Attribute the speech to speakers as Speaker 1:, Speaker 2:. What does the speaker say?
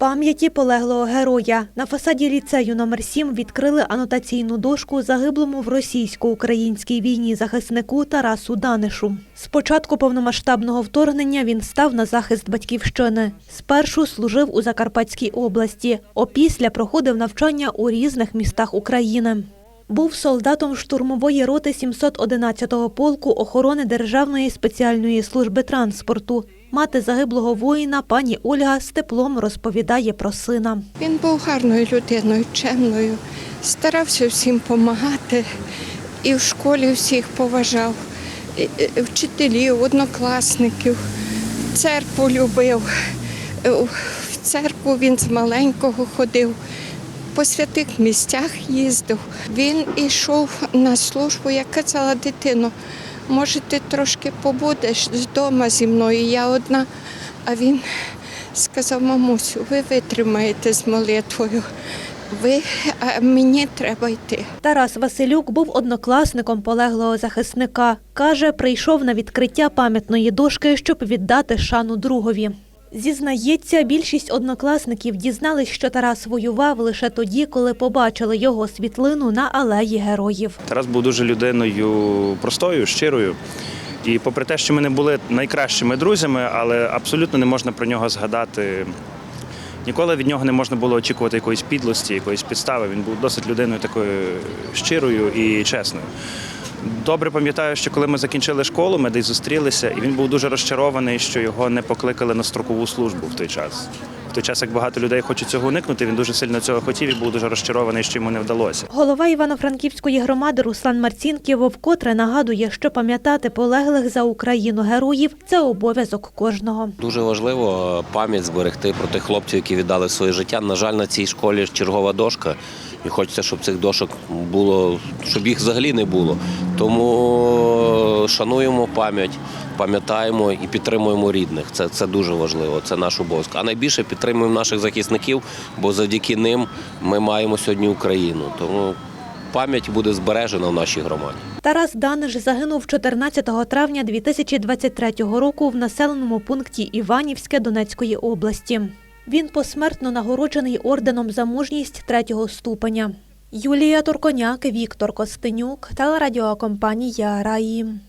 Speaker 1: Пам'яті полеглого героя на фасаді ліцею номер 7 відкрили анотаційну дошку загиблому в російсько-українській війні захиснику Тарасу Данишу. З початку повномасштабного вторгнення він став на захист батьківщини. Спершу служив у Закарпатській області, опісля проходив навчання у різних містах України. Був солдатом штурмової роти 711-го полку охорони Державної спеціальної служби транспорту. Мати загиблого воїна, пані Ольга, з теплом розповідає про сина.
Speaker 2: Він був гарною людиною, чемною, старався всім допомагати і в школі всіх поважав, вчителів, однокласників, церкву любив. Е, В церкву він з маленького ходив, по святих місцях їздив. Він йшов на службу, я казала, дитино, може, ти трошки побудеш вдома зі мною, я одна. А він сказав, мамусю, ви витримаєте з молитвою. Ви, а мені треба йти.
Speaker 1: Тарас Василюк був однокласником полеглого захисника. Каже, прийшов на відкриття пам'ятної дошки, щоб віддати шану другові. Зізнається, більшість однокласників дізнались, що Тарас воював лише тоді, коли побачили його світлину на алеї героїв.
Speaker 3: Тарас був дуже людиною простою, щирою. І попри те, що ми не були найкращими друзями, але абсолютно не можна про нього згадати. Ніколи від нього не можна було очікувати якоїсь підлості, якоїсь підстави. Він був досить людиною такою щирою і чесною. Добре пам'ятаю, що коли ми закінчили школу, ми десь зустрілися, і він був дуже розчарований, що його не покликали на строкову службу в той час. Той час, як багато людей хочуть цього уникнути, він дуже сильно цього хотів і був дуже розчарований, що йому не вдалося.
Speaker 1: Голова Івано-Франківської громади Руслан Марцінків вкотре нагадує, що пам'ятати полеглих за Україну героїв це обов'язок кожного.
Speaker 4: Дуже важливо пам'ять зберегти про тих хлопців, які віддали своє життя. На жаль, на цій школі чергова дошка. І хочеться, щоб цих дошок було, щоб їх взагалі не було. Тому шануємо пам'ять, пам'ятаємо і підтримуємо рідних. Це, це дуже важливо. Це наш обов'язок. А найбільше підтримуємо наших захисників, бо завдяки ним ми маємо сьогодні Україну. Тому пам'ять буде збережена в нашій громаді.
Speaker 1: Тарас Даниш загинув 14 травня 2023 року в населеному пункті Іванівське Донецької області. Він посмертно нагороджений орденом за мужність третього ступеня. Юлія Турконяк, Віктор Костенюк, телерадіокомпанія Раї.